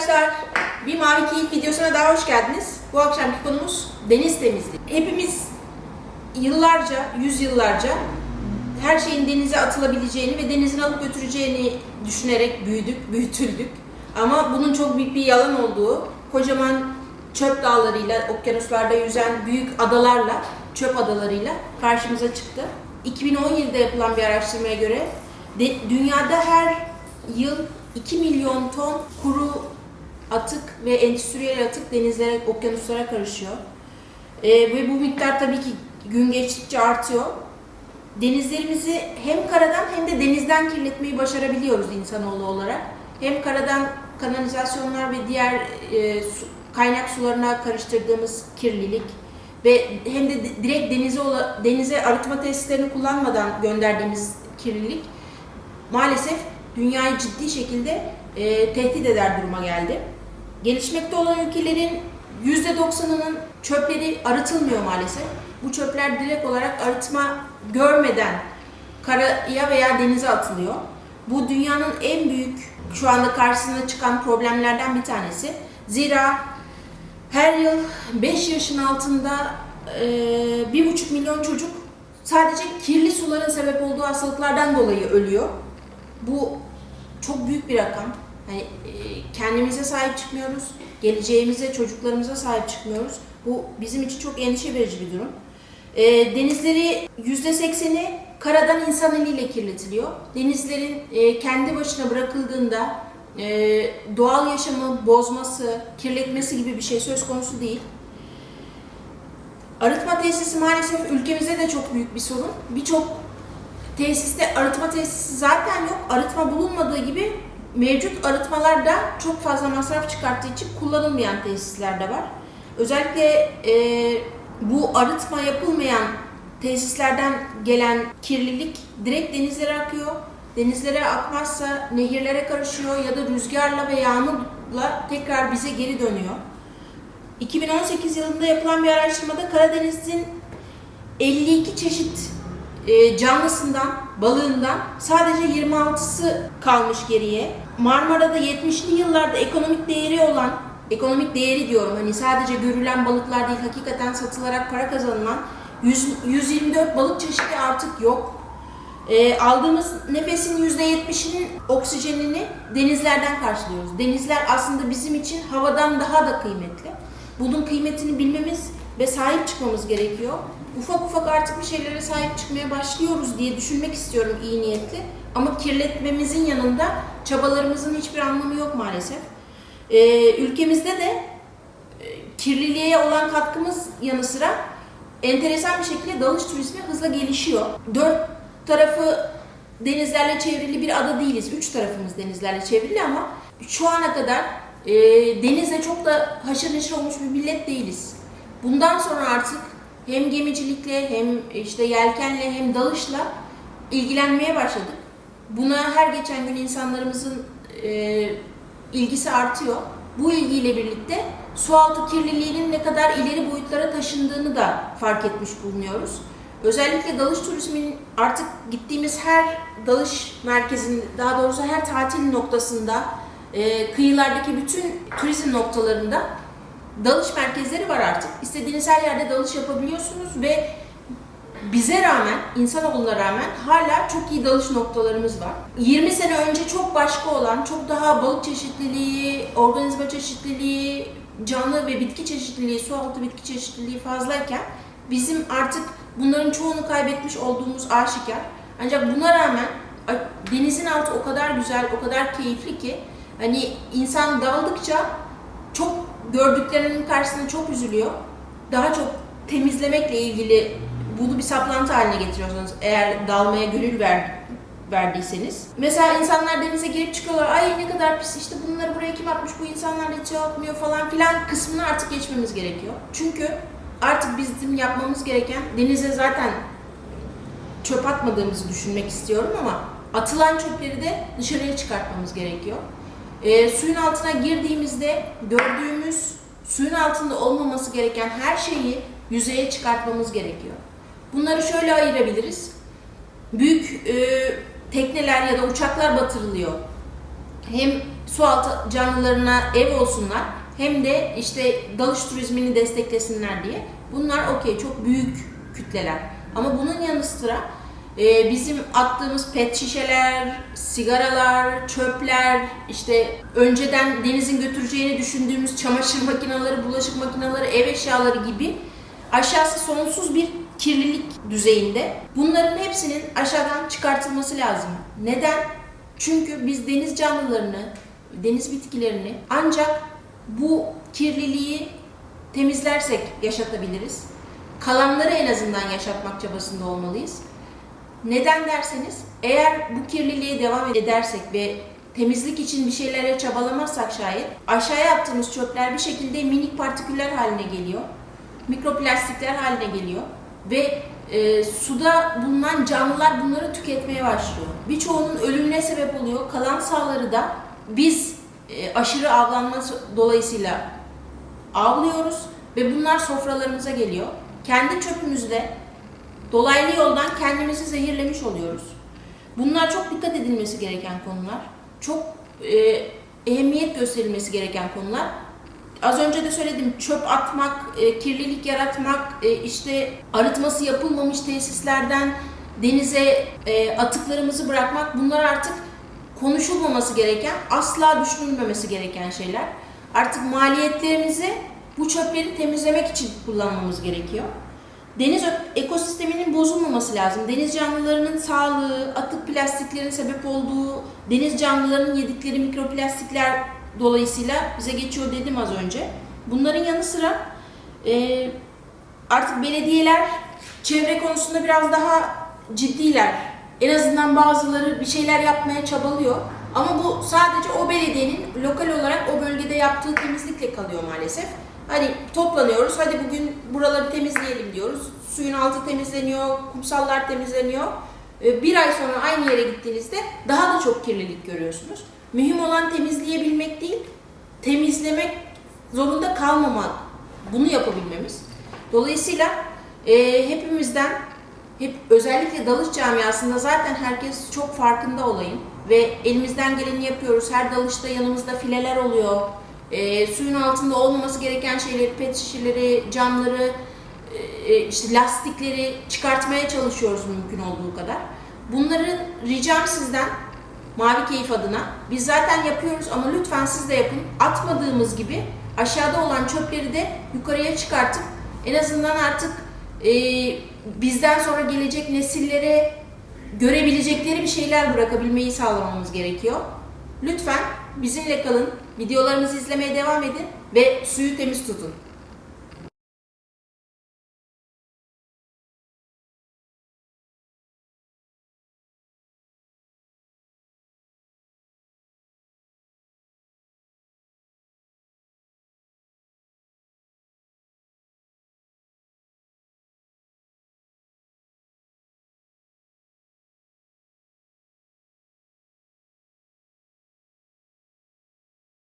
arkadaşlar. Bir Mavi Keyif videosuna daha hoş geldiniz. Bu akşamki konumuz deniz temizliği. Hepimiz yıllarca, yüzyıllarca her şeyin denize atılabileceğini ve denizin alıp götüreceğini düşünerek büyüdük, büyütüldük. Ama bunun çok büyük bir yalan olduğu, kocaman çöp dağlarıyla, okyanuslarda yüzen büyük adalarla, çöp adalarıyla karşımıza çıktı. 2017'de yapılan bir araştırmaya göre de, dünyada her yıl 2 milyon ton kuru atık ve endüstriyel atık denizlere, okyanuslara karışıyor. Ee, ve bu miktar tabii ki gün geçtikçe artıyor. Denizlerimizi hem karadan hem de denizden kirletmeyi başarabiliyoruz insanoğlu olarak. Hem karadan kanalizasyonlar ve diğer e, su- kaynak sularına karıştırdığımız kirlilik ve hem de di- direkt denize denize arıtma tesislerini kullanmadan gönderdiğimiz kirlilik maalesef dünyayı ciddi şekilde e, tehdit eder duruma geldi. Gelişmekte olan ülkelerin %90'ının çöpleri arıtılmıyor maalesef. Bu çöpler direkt olarak arıtma görmeden karaya veya denize atılıyor. Bu dünyanın en büyük şu anda karşısına çıkan problemlerden bir tanesi. Zira her yıl 5 yaşın altında e, 1,5 milyon çocuk sadece kirli suların sebep olduğu hastalıklardan dolayı ölüyor. Bu çok büyük bir rakam. Hani e, kendimize sahip çıkmıyoruz, geleceğimize, çocuklarımıza sahip çıkmıyoruz. Bu bizim için çok endişe verici bir durum. E, denizleri %80'i karadan insan eliyle kirletiliyor. Denizlerin e, kendi başına bırakıldığında doğal yaşamı bozması, kirletmesi gibi bir şey söz konusu değil. Arıtma tesisi maalesef ülkemizde de çok büyük bir sorun. Birçok tesiste arıtma tesisi zaten yok. Arıtma bulunmadığı gibi mevcut arıtmalarda çok fazla masraf çıkarttığı için kullanılmayan tesisler de var. Özellikle e, bu arıtma yapılmayan tesislerden gelen kirlilik direkt denizlere akıyor. Denizlere akmazsa nehirlere karışıyor ya da rüzgarla ve yağmurla tekrar bize geri dönüyor. 2018 yılında yapılan bir araştırmada Karadeniz'in 52 çeşit e, canlısından, balığından sadece 26'sı kalmış geriye. Marmara'da 70'li yıllarda ekonomik değeri olan, ekonomik değeri diyorum hani sadece görülen balıklar değil hakikaten satılarak para kazanılan 100, 124 balık çeşidi artık yok. E, aldığımız nefesin %70'inin oksijenini denizlerden karşılıyoruz. Denizler aslında bizim için havadan daha da kıymetli. Bunun kıymetini bilmemiz ve sahip çıkmamız gerekiyor. Ufak ufak artık bir şeylere sahip çıkmaya başlıyoruz diye düşünmek istiyorum iyi niyetli. Ama kirletmemizin yanında çabalarımızın hiçbir anlamı yok maalesef. Ee, ülkemizde de e, kirliliğe olan katkımız yanı sıra enteresan bir şekilde dalış turizmi hızla gelişiyor. Dört tarafı denizlerle çevrili bir ada değiliz. Üç tarafımız denizlerle çevrili ama şu ana kadar e, denizle çok da haşır neşir olmuş bir millet değiliz. Bundan sonra artık hem gemicilikle hem işte yelkenle hem dalışla ilgilenmeye başladık. Buna her geçen gün insanlarımızın e, ilgisi artıyor. Bu ilgiyle birlikte sualtı kirliliğinin ne kadar ileri boyutlara taşındığını da fark etmiş bulunuyoruz. Özellikle dalış turizminin artık gittiğimiz her dalış merkezinde, daha doğrusu her tatil noktasında, e, kıyılardaki bütün turizm noktalarında dalış merkezleri var artık. İstediğiniz her yerde dalış yapabiliyorsunuz ve bize rağmen, insanoğluna rağmen hala çok iyi dalış noktalarımız var. 20 sene önce çok başka olan, çok daha balık çeşitliliği, organizma çeşitliliği, canlı ve bitki çeşitliliği, su altı bitki çeşitliliği fazlayken bizim artık bunların çoğunu kaybetmiş olduğumuz aşikar. Ancak buna rağmen denizin altı o kadar güzel, o kadar keyifli ki hani insan daldıkça çok gördüklerinin karşısında çok üzülüyor. Daha çok temizlemekle ilgili bunu bir saplantı haline getiriyorsanız eğer dalmaya gönül ver, verdiyseniz. Mesela insanlar denize girip çıkıyorlar. Ay ne kadar pis işte bunları buraya kim atmış bu insanlar da hiç atmıyor falan filan kısmını artık geçmemiz gerekiyor. Çünkü artık bizim yapmamız gereken denize zaten çöp atmadığımızı düşünmek istiyorum ama atılan çöpleri de dışarıya çıkartmamız gerekiyor. E, suyun altına girdiğimizde gördüğümüz suyun altında olmaması gereken her şeyi yüzeye çıkartmamız gerekiyor. Bunları şöyle ayırabiliriz. Büyük e, tekneler ya da uçaklar batırılıyor. hem sualtı canlılarına ev olsunlar hem de işte dalış turizmini desteklesinler diye. Bunlar okey çok büyük kütleler. Ama bunun yanı sıra e, bizim attığımız pet şişeler, sigaralar, çöpler, işte önceden denizin götüreceğini düşündüğümüz çamaşır makineleri, bulaşık makineleri, ev eşyaları gibi aşağısı sonsuz bir kirlilik düzeyinde. Bunların hepsinin aşağıdan çıkartılması lazım. Neden? Çünkü biz deniz canlılarını, deniz bitkilerini ancak bu kirliliği temizlersek yaşatabiliriz. Kalanları en azından yaşatmak çabasında olmalıyız. Neden derseniz eğer bu kirliliğe devam edersek ve temizlik için bir şeylere çabalamazsak şayet aşağıya attığımız çöpler bir şekilde minik partiküller haline geliyor. Mikroplastikler haline geliyor ve e, suda bulunan canlılar bunları tüketmeye başlıyor. Birçoğunun ölümüne sebep oluyor. Kalan sahaları da biz e, aşırı avlanma dolayısıyla avlıyoruz ve bunlar sofralarımıza geliyor. Kendi çöpümüzde dolaylı yoldan kendimizi zehirlemiş oluyoruz. Bunlar çok dikkat edilmesi gereken konular. Çok e, ehemmiyet gösterilmesi gereken konular. Az önce de söyledim çöp atmak, e, kirlilik yaratmak, e, işte arıtması yapılmamış tesislerden denize e, atıklarımızı bırakmak bunlar artık konuşulmaması gereken, asla düşünülmemesi gereken şeyler. Artık maliyetlerimizi bu çöpleri temizlemek için kullanmamız gerekiyor. Deniz ekosisteminin bozulmaması lazım. Deniz canlılarının sağlığı, atık plastiklerin sebep olduğu, deniz canlılarının yedikleri mikroplastikler dolayısıyla bize geçiyor dedim az önce. Bunların yanı sıra e, artık belediyeler çevre konusunda biraz daha ciddiler. En azından bazıları bir şeyler yapmaya çabalıyor. Ama bu sadece o belediyenin lokal olarak o bölgede yaptığı temizlikle kalıyor maalesef. Hani toplanıyoruz, hadi bugün buraları temizleyelim diyoruz. Suyun altı temizleniyor, kumsallar temizleniyor. Ee, Bir ay sonra aynı yere gittiğinizde daha da çok kirlilik görüyorsunuz. Mühim olan temizleyebilmek değil, temizlemek zorunda kalmamak. Bunu yapabilmemiz. Dolayısıyla e, hepimizden hep özellikle dalış camiasında zaten herkes çok farkında olayım ve elimizden geleni yapıyoruz. Her dalışta yanımızda fileler oluyor. E, suyun altında olmaması gereken şeyleri, pet şişeleri, camları, e, işte lastikleri çıkartmaya çalışıyoruz mümkün olduğu kadar. Bunların ricam sizden Mavi Keyif adına. Biz zaten yapıyoruz ama lütfen siz de yapın. Atmadığımız gibi aşağıda olan çöpleri de yukarıya çıkartıp en azından artık e, bizden sonra gelecek nesillere görebilecekleri bir şeyler bırakabilmeyi sağlamamız gerekiyor. Lütfen bizimle kalın, videolarımızı izlemeye devam edin ve suyu temiz tutun.